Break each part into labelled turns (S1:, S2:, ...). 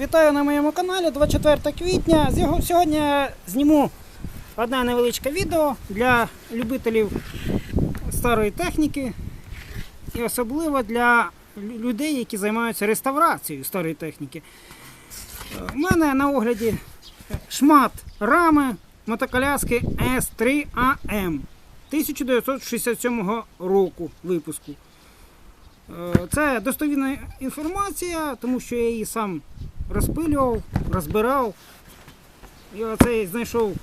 S1: Вітаю на моєму каналі 24 квітня. Сьогодні зніму одне невеличке відео для любителів старої техніки і особливо для людей, які займаються реставрацією старої техніки. У мене на огляді шмат рами мотоколяски S3AM 1967 року випуску. Е, Це достовірна інформація, тому що я її сам розпилював, розбирав. І оцей знайшов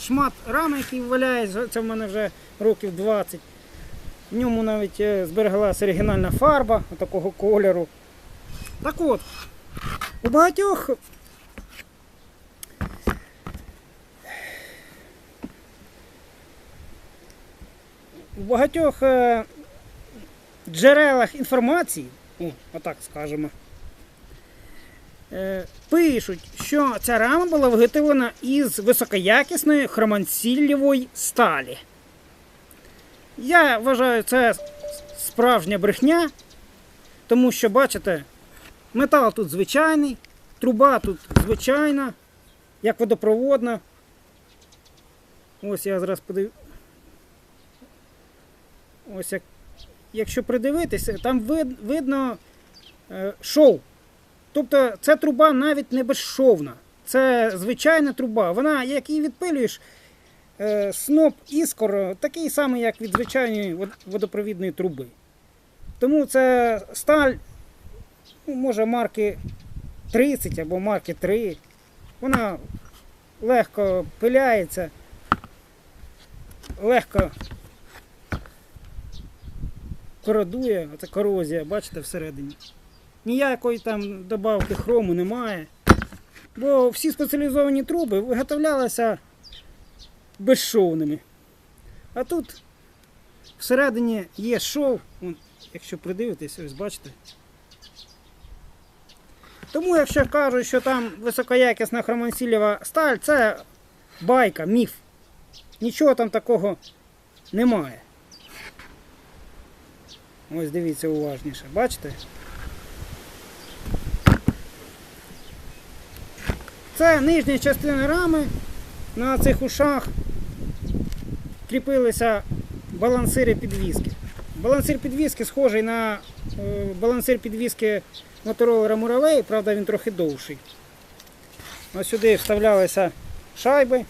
S1: шмат рами, який валяється, це в мене вже років 20. В ньому навіть е, збереглася оригінальна фарба такого кольору. Так от, у багатьох у багатьох е, джерелах інформації, о, отак скажемо, пишуть, що ця рама була виготовлена із високоякісної хромансіллєвої сталі. Я вважаю, це справжня брехня, тому що, бачите, метал тут звичайний, труба тут звичайна, як водопроводна. Ось я зараз подив... Ось як якщо придивитися, там вид, видно е, шов. Тобто ця труба навіть не безшовна. Це звичайна труба. Вона, як її відпилюєш, е, сноп іскор такий самий, як від звичайної водопровідної труби. Тому це сталь, ну, може, марки 30 або марки 3. Вона легко пиляється, легко кородує, оце корозія, бачите, всередині. Ніякої там добавки хрому немає. Бо всі спеціалізовані труби виготовлялися безшовними. А тут всередині є шов, якщо придивитись, ось бачите. Тому, якщо кажуть, що там високоякісна хромансілєва сталь, це байка, міф. Нічого там такого немає. Ось дивіться уважніше, бачите? Це нижня частина рами. На цих ушах кріпилися балансири підвіски. Балансир підвіски схожий на е, балансир підвіски моторолера Муравей, правда він трохи довший. Ось сюди вставлялися шайби,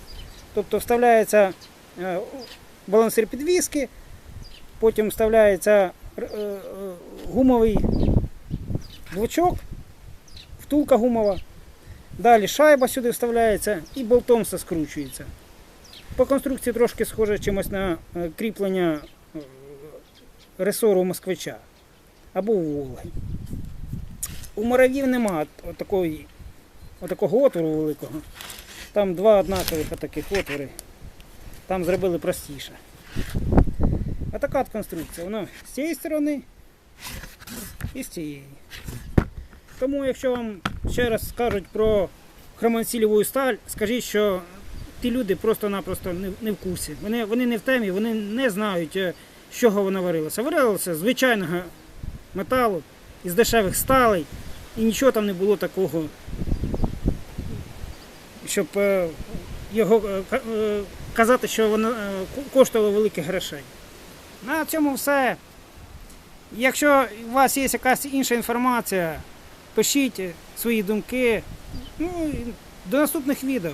S1: тобто вставляється е, балансир підвіски, потім вставляється е, гумовий блочок, втулка гумова. Далі шайба сюди вставляється і болтом все скручується. По конструкції трошки схоже чимось на е, кріплення е, ресору москвича або Волги. У муравів нема от- отакої, отакого отвору великого. Там два однакових таких отвори. Там зробили простіше. А така конструкція. Вона з цієї сторони і з цієї. Тому, якщо вам ще раз скажуть про хромансіліву сталь, скажіть, що ті люди просто-напросто не, в курсі. Вони, вони не в темі, вони не знають, е, з чого вона варилася. Варилася з звичайного металу, із дешевих сталей, і нічого там не було такого, щоб е, його е, ка- казати, що воно коштувало великих грошей. На цьому все. Якщо у вас є якась інша інформація, пишіть свої думки. Ну, до наступних відео.